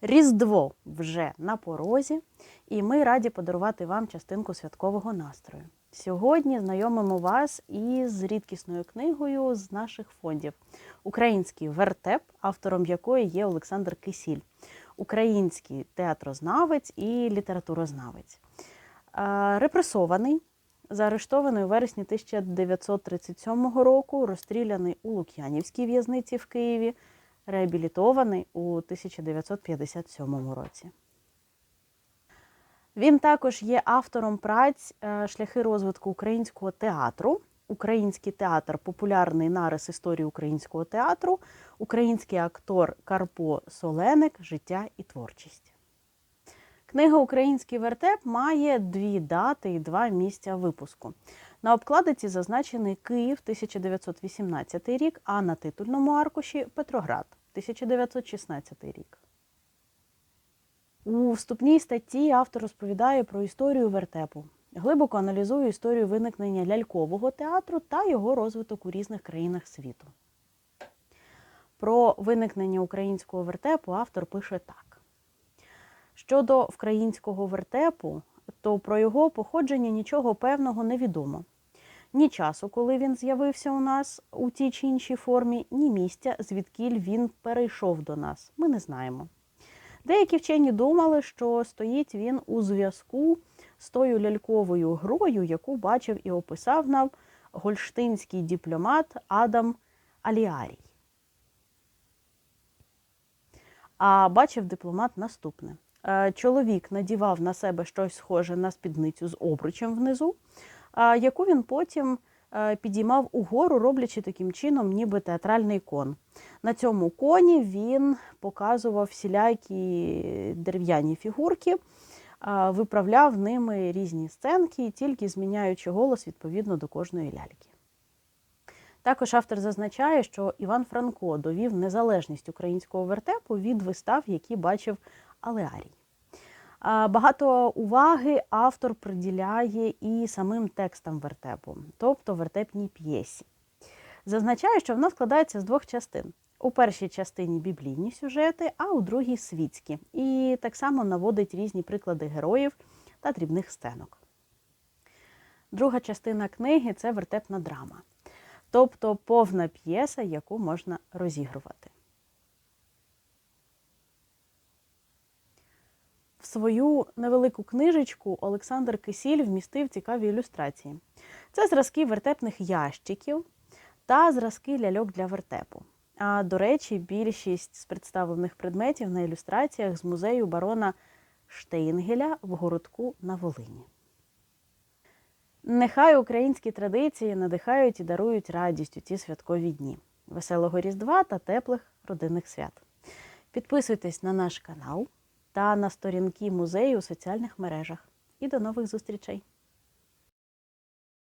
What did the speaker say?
Різдво вже на порозі, і ми раді подарувати вам частинку святкового настрою. Сьогодні знайомимо вас із рідкісною книгою з наших фондів Український вертеп, автором якої є Олександр Кисіль, український театрознавець і літературознавець. Репресований, заарештований у вересні 1937 року, розстріляний у Лук'янівській в'язниці в Києві, реабілітований у 1957 році. Він також є автором праць е, Шляхи розвитку українського театру, Український театр популярний нарис історії українського театру, український актор Карпо Соленик Життя і творчість. Книга Український вертеп має дві дати і два місця випуску. На обкладиці зазначений Київ 1918 рік, а на титульному аркуші Петроград 1916 рік. У вступній статті автор розповідає про історію вертепу, глибоко аналізує історію виникнення лялькового театру та його розвиток у різних країнах світу. Про виникнення українського вертепу автор пише так: щодо українського вертепу, то про його походження нічого певного не відомо. Ні часу, коли він з'явився у нас у тій чи іншій формі, ні місця, звідкіль він перейшов до нас. Ми не знаємо. Деякі вчені думали, що стоїть він у зв'язку з тою ляльковою грою, яку бачив і описав нам гольштинський дипломат Адам Аліарій. А бачив дипломат наступне: Е, чоловік надівав на себе щось схоже на спідницю з обручем внизу, яку він потім е, підіймав угору, роблячи таким чином, ніби театральний кон. На цьому коні він показував всілякі дерев'яні фігурки, виправляв ними різні сценки, тільки зміняючи голос відповідно до кожної ляльки. Також автор зазначає, що Іван Франко довів незалежність українського вертепу від вистав, які бачив Алеарій. Багато уваги автор приділяє і самим текстам вертепу, тобто вертепній п'єсі. Зазначає, що вона складається з двох частин. У першій частині біблійні сюжети, а у другій світські. І так само наводить різні приклади героїв та дрібних сценок. Друга частина книги це вертепна драма, тобто повна п'єса, яку можна розігрувати. Свою невелику книжечку Олександр Кисіль вмістив цікаві ілюстрації. Це зразки вертепних ящиків та зразки ляльок для вертепу. А до речі, більшість з представлених предметів на ілюстраціях з музею барона Штейнгеля в городку на Волині. Нехай українські традиції надихають і дарують радість у ці святкові дні, веселого Різдва та теплих родинних свят. Підписуйтесь на наш канал та на сторінки музею у соціальних мережах. І до нових зустрічей!